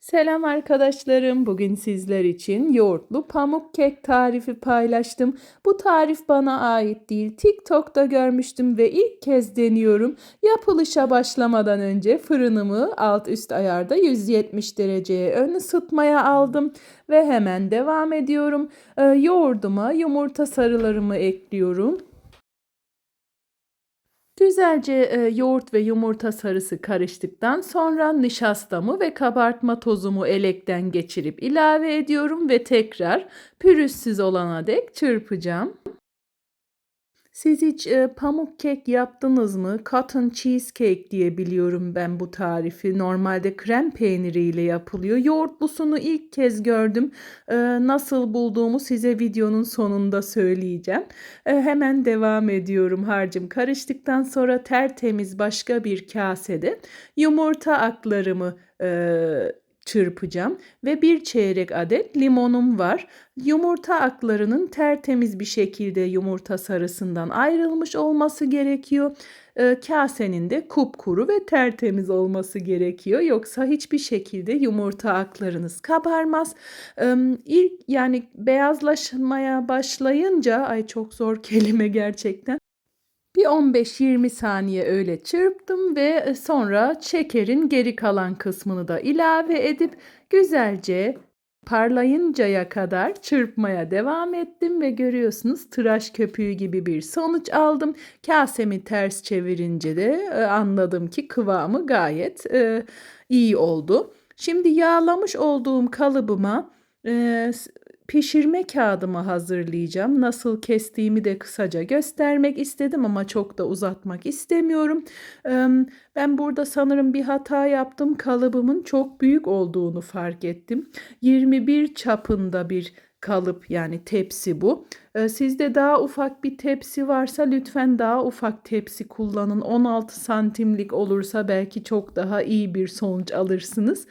Selam arkadaşlarım. Bugün sizler için yoğurtlu pamuk kek tarifi paylaştım. Bu tarif bana ait değil. TikTok'ta görmüştüm ve ilk kez deniyorum. Yapılışa başlamadan önce fırınımı alt üst ayarda 170 dereceye ön ısıtmaya aldım ve hemen devam ediyorum. Ee, yoğurduma yumurta sarılarımı ekliyorum. Güzelce e, yoğurt ve yumurta sarısı karıştıktan sonra nişastamı ve kabartma tozumu elekten geçirip ilave ediyorum ve tekrar pürüzsüz olana dek çırpacağım. Siz hiç e, pamuk kek yaptınız mı? Cotton cheesecake diye biliyorum ben bu tarifi. Normalde krem peyniriyle yapılıyor. Yoğurtlusunu ilk kez gördüm. E, nasıl bulduğumu size videonun sonunda söyleyeceğim. E, hemen devam ediyorum harcım. Karıştıktan sonra tertemiz başka bir kasede yumurta aklarımı e, çırpacağım ve bir çeyrek adet limonum var. Yumurta aklarının tertemiz bir şekilde yumurta sarısından ayrılmış olması gerekiyor. E, kasenin de kupkuru ve tertemiz olması gerekiyor. Yoksa hiçbir şekilde yumurta aklarınız kabarmaz. E, ilk yani beyazlaşmaya başlayınca ay çok zor kelime gerçekten. Bir 15-20 saniye öyle çırptım ve e, sonra şekerin geri kalan kısmını da ilave edip güzelce parlayıncaya kadar çırpmaya devam ettim ve görüyorsunuz tıraş köpüğü gibi bir sonuç aldım. Kasemi ters çevirince de e, anladım ki kıvamı gayet e, iyi oldu. Şimdi yağlamış olduğum kalıbıma e, pişirme kağıdımı hazırlayacağım. Nasıl kestiğimi de kısaca göstermek istedim ama çok da uzatmak istemiyorum. Ben burada sanırım bir hata yaptım. Kalıbımın çok büyük olduğunu fark ettim. 21 çapında bir kalıp yani tepsi bu. Sizde daha ufak bir tepsi varsa lütfen daha ufak tepsi kullanın. 16 santimlik olursa belki çok daha iyi bir sonuç alırsınız.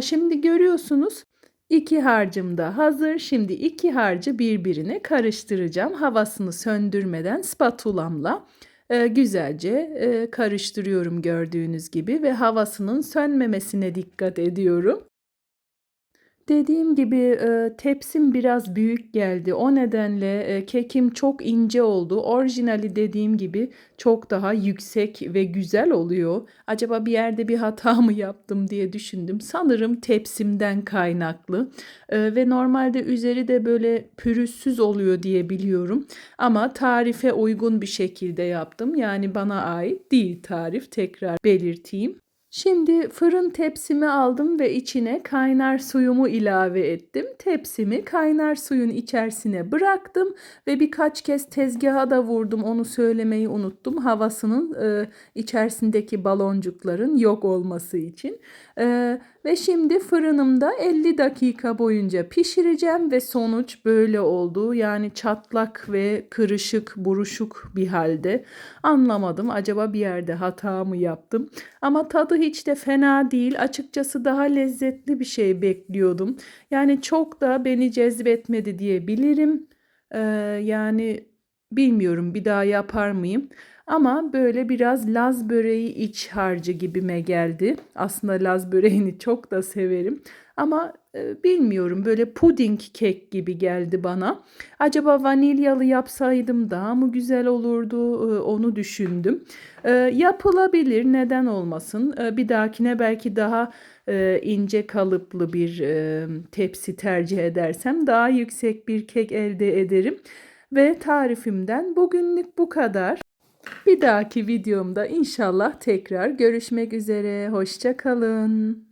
Şimdi görüyorsunuz İki harcım da hazır. Şimdi iki harcı birbirine karıştıracağım. Havasını söndürmeden spatulamla e, güzelce e, karıştırıyorum gördüğünüz gibi ve havasının sönmemesine dikkat ediyorum. Dediğim gibi e, tepsim biraz büyük geldi. O nedenle e, kekim çok ince oldu. Orijinali dediğim gibi çok daha yüksek ve güzel oluyor. Acaba bir yerde bir hata mı yaptım diye düşündüm. Sanırım tepsimden kaynaklı. E, ve normalde üzeri de böyle pürüzsüz oluyor diye biliyorum. Ama tarife uygun bir şekilde yaptım. Yani bana ait değil tarif tekrar belirteyim. Şimdi fırın tepsimi aldım ve içine kaynar suyumu ilave ettim. Tepsimi kaynar suyun içerisine bıraktım ve birkaç kez tezgaha da vurdum. Onu söylemeyi unuttum. Havasının e, içerisindeki baloncukların yok olması için. E, ve şimdi fırınımda 50 dakika boyunca pişireceğim ve sonuç böyle oldu. Yani çatlak ve kırışık, buruşuk bir halde. Anlamadım. Acaba bir yerde hata mı yaptım? Ama tadı hiç de fena değil. Açıkçası daha lezzetli bir şey bekliyordum. Yani çok da beni cezbetmedi diyebilirim. Ee, yani bilmiyorum bir daha yapar mıyım? Ama böyle biraz Laz böreği iç harcı gibime geldi. Aslında Laz böreğini çok da severim. Ama e, bilmiyorum böyle puding kek gibi geldi bana. Acaba vanilyalı yapsaydım daha mı güzel olurdu e, onu düşündüm. E, yapılabilir neden olmasın. E, bir dahakine belki daha e, ince kalıplı bir e, tepsi tercih edersem daha yüksek bir kek elde ederim. Ve tarifimden bugünlük bu kadar. Bir dahaki videomda inşallah tekrar görüşmek üzere. Hoşça kalın.